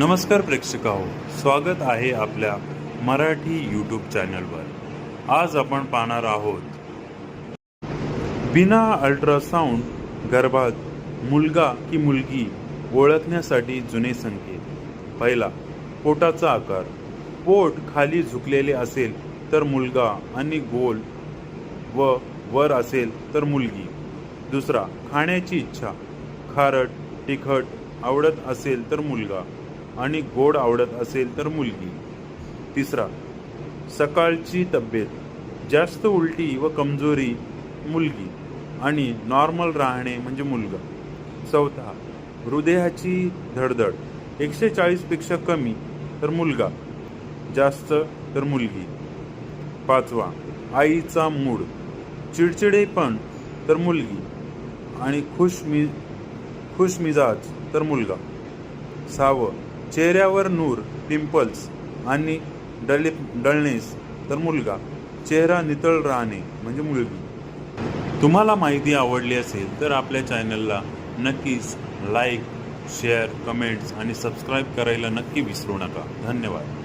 नमस्कार प्रेक्षकाहो स्वागत आहे आपल्या मराठी यूट्यूब चॅनलवर आज आपण पाहणार आहोत बिना अल्ट्रासाऊंड गर्भात मुलगा की मुलगी ओळखण्यासाठी जुने संकेत. पहिला पोटाचा आकार. पोट खाली झुकलेले असेल तर मुलगा आणि गोल व वर असेल तर मुलगी. दुसरा खाण्याची इच्छा. खारट तिखट आवडत असेल तर मुलगा. आणि गोड आवडत असेल तर मुलगी. तिसरा सकाळची तब्येत. जास्त उलटी व कमजोरी मुलगी आणि नॉर्मल राहणे म्हणजे मुलगा. चौथा हृदयाची धडधड. एकशे चाळीसपेक्षा कमी तर मुलगा. जास्त तर मुलगी. पाचवा आईचा मूड. चिडचिडेपण तर मुलगी आणि खुश मी खुश मिजाज तर मुलगा. सहावं चेहऱ्यावर नूर पिंपल्स आणि डळे डळनेस तर मुलगा. चेहरा नितळ राहणे म्हणजे मुलगी. तुम्हाला माहिती आवडली असेल तर आपल्या चॅनलला नक्कीच लाईक शेअर कमेंट्स आणि सबस्क्राईब करायला नक्की विसरू नका. धन्यवाद.